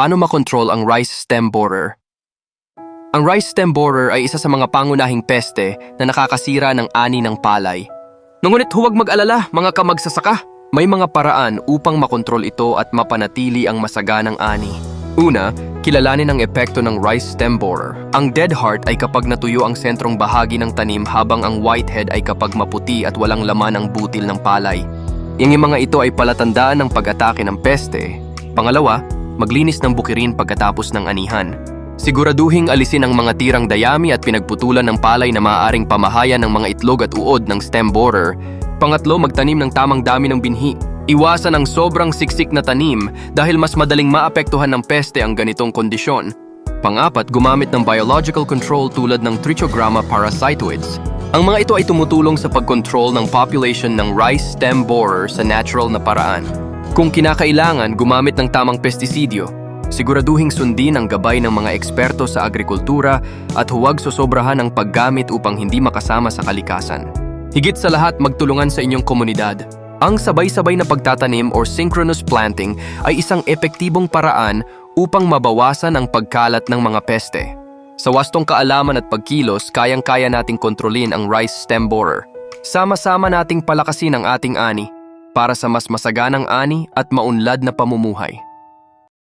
Paano makontrol ang rice stem borer? Ang rice stem borer ay isa sa mga pangunahing peste na nakakasira ng ani ng palay. Ngunit huwag mag-alala mga kamagsasaka. May mga paraan upang makontrol ito at mapanatili ang masaganang ani. Una, kilalanin ang epekto ng rice stem borer. Ang dead heart ay kapag natuyo ang sentrong bahagi ng tanim habang ang whitehead ay kapag maputi at walang laman ang butil ng palay. Yung mga ito ay palatandaan ng pag-atake ng peste. Pangalawa, maglinis ng bukirin pagkatapos ng anihan. Siguraduhing alisin ang mga tirang dayami at pinagputulan ng palay na maaaring pamahayan ng mga itlog at uod ng stem borer. Pangatlo, magtanim ng tamang dami ng binhi. Iwasan ang sobrang siksik na tanim dahil mas madaling maapektuhan ng peste ang ganitong kondisyon. Pangapat, gumamit ng biological control tulad ng Trichogramma parasitoids. Ang mga ito ay tumutulong sa pagkontrol ng population ng rice stem borer sa natural na paraan. Kung kinakailangan, gumamit ng tamang pestisidyo. Siguraduhing sundin ang gabay ng mga eksperto sa agrikultura at huwag sosobrahan ang paggamit upang hindi makasama sa kalikasan. Higit sa lahat, magtulungan sa inyong komunidad. Ang sabay-sabay na pagtatanim or synchronous planting ay isang epektibong paraan upang mabawasan ang pagkalat ng mga peste. Sa wastong kaalaman at pagkilos, kayang-kaya nating kontrolin ang rice stem borer. Sama-sama nating palakasin ang ating ani para sa mas masaganang ani at maunlad na pamumuhay.